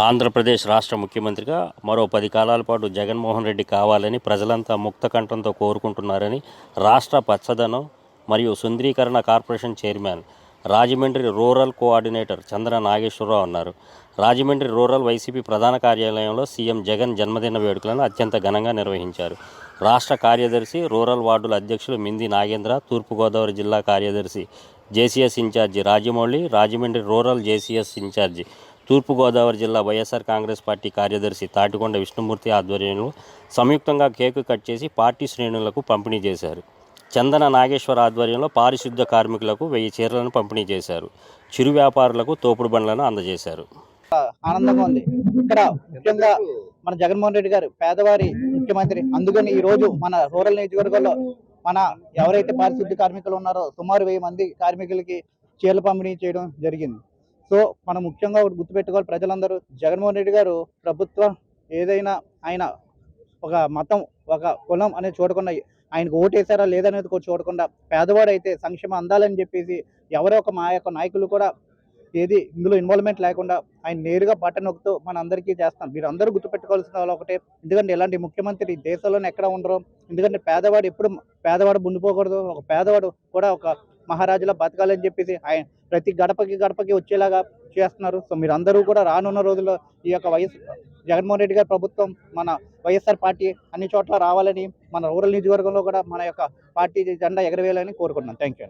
ఆంధ్రప్రదేశ్ రాష్ట్ర ముఖ్యమంత్రిగా మరో పది కాలాల పాటు జగన్మోహన్ రెడ్డి కావాలని ప్రజలంతా ముక్త కంఠంతో కోరుకుంటున్నారని రాష్ట్ర పచ్చదనం మరియు సుందరీకరణ corporation chairman Rajahmundry rural coordinator Chandra Nageswara Rao అన్నారు. రాజమండ్రి రూరల్ వైసీపీ ప్రధాన కార్యాలయంలో సీఎం జగన్ జన్మదిన వేడుకలను అత్యంత ఘనంగా నిర్వహించారు. రాష్ట్ర కార్యదర్శి రూరల్ వార్డుల అధ్యక్షులు మింది నాగేంద్ర తూర్పుగోదావరి జిల్లా కార్యదర్శి JCS incharge Rajamouli Rajahmundry rural JCS incharge Turpu Godavari జిల్లా వైఎస్ఆర్ కాంగ్రెస్ పార్టీ కార్యదర్శి తాటికొండ విష్ణుమూర్తి ఆధ్వర్యంలో సంయుక్తంగా కేకు కట్ చేసి పార్టీ శ్రేణులకు పంపిణీ చేశారు. చందన నాగేశ్వర ఆధ్వర్యంలో పారిశుద్ధ కార్మికులకు వెయ్యి చీరలను పంపిణీ చేశారు. చిరు వ్యాపారులకు తోపుడు బండ్లను అందజేశారు. ఆనందంగా ఉంది. ఇక్కడ ముఖ్యంగా మన జగన్మోహన్ రెడ్డి గారు పేదవారి ముఖ్యమంత్రి. అందుకని ఈ రోజు మన రూరల్ నియోజకవర్గంలో మన ఎవరైతే పారిశుద్ధ కార్మికులు ఉన్నారో సుమారు వెయ్యి మంది కార్మికులకి చీరలు పంపిణీ చేయడం జరిగింది. సో మనం ముఖ్యంగా ఒకటి గుర్తుపెట్టుకోవాలి ప్రజలందరూ. జగన్మోహన్ రెడ్డి గారు ప్రభుత్వం ఏదైనా ఆయన ఒక మతం ఒక కులం అనేది చూడకుండా ఆయనకు ఓటేశారా లేదనేది కూడా చూడకుండా పేదవాడైతే సంక్షేమం అందాలని చెప్పేసి ఎవరో ఒక మా యొక్క నాయకులు కూడా ఏది ఇందులో ఇన్వాల్వ్మెంట్ లేకుండా ఆయన నేరుగా బటన్ నొక్కుతూ మన అందరికీ చేస్తాం. మీరు అందరూ గుర్తుపెట్టుకోవాల్సిన వాళ్ళు ఒకటే. ఎందుకంటే ఇలాంటి ముఖ్యమంత్రి దేశంలోనే ఎక్కడ ఉండరు. ఎందుకంటే పేదవాడు ఎప్పుడు పేదవాడు ఉండిపోకూడదు. ఒక పేదవాడు కూడా ఒక మహారాజులా బతకాలని చెప్పేసి ఆయన ప్రతి గడపకి గడపకి వచ్చేలాగా చేస్తున్నారు. సో మీరు అందరూ కూడా రానున్న రోజుల్లో ఈ యొక్క వైఎస్ జగన్మోహన్ రెడ్డి గారి ప్రభుత్వం మన వైఎస్ఆర్ పార్టీ అన్ని చోట్ల రావాలని మన రూరల్ నియోజకవర్గంలో కూడా మన యొక్క పార్టీ జెండా ఎగరవేయాలని కోరుకుంటున్నాను. Thank you